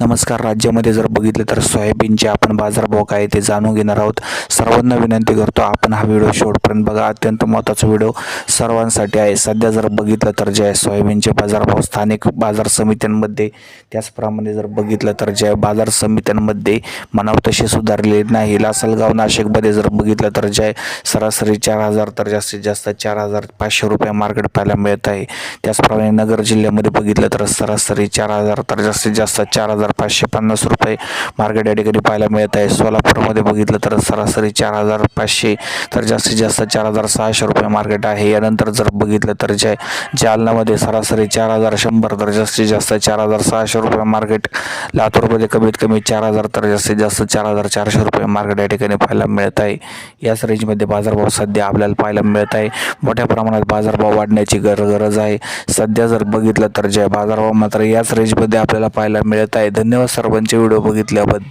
नमस्कार. राज्यामध्ये जर बघितलं तर सोयाबीनचे आपण बाजारभाव काय ते जाणून घेणार आहोत. सर्वांना विनंती करतो आपण हा व्हिडिओ शेवटपर्यंत बघा. अत्यंत महत्त्वाचा व्हिडिओ सर्वांसाठी आहे. सध्या जर बघितलं तर जे आहे सोयाबीनचे बाजारभाव स्थानिक बाजार समित्यांमध्ये त्याचप्रमाणे जर बघितलं तर जे आहे बाजार समित्यांमध्ये म्हणाव तसे सुधारले नाही. लासलगाव नाशिकमध्ये जर बघितलं तर जे आहे सरासरी चार हजार तर जास्तीत जास्त चार हजार पाचशे रुपये मार्केट पाहायला मिळत आहे. त्याचप्रमाणे नगर जिल्ह्यामध्ये बघितलं तर सरासरी चार हजार तर जास्तीत जास्त चार हजार पाचशे पन्नास रुपये मार्केट या ठिकाणी पाहायला मिळत आहे. सोलापूरमध्ये बघितलं तर सरासरी चार हजार पाचशे तर जास्तीत जास्त चार हजार सहाशे रुपये मार्केट आहे. यानंतर जर बघितलं तर जे जालनामध्ये सरासरी चार हजार शंभर तर जास्तीत जास्त चार हजार सहाशे रुपये मार्केट. लातूरमध्ये कमीत कमी चार हजार तर जास्तीत जास्त चार हजार चारशे रुपये मार्केट या ठिकाणी पाहायला मिळत आहे. याच रेंजमध्ये बाजारभाव सध्या आपल्याला पाहायला मिळत आहे. मोठ्या प्रमाणात बाजारभाव वाढण्याची गर गरज आहे. सध्या जर बघितलं तर जे बाजारभाव मात्र याच रेंजमध्ये आपल्याला पाहायला मिळत आहे धन्यवाद सर्वांचे व्हिडिओ बघितल्याबद्दल.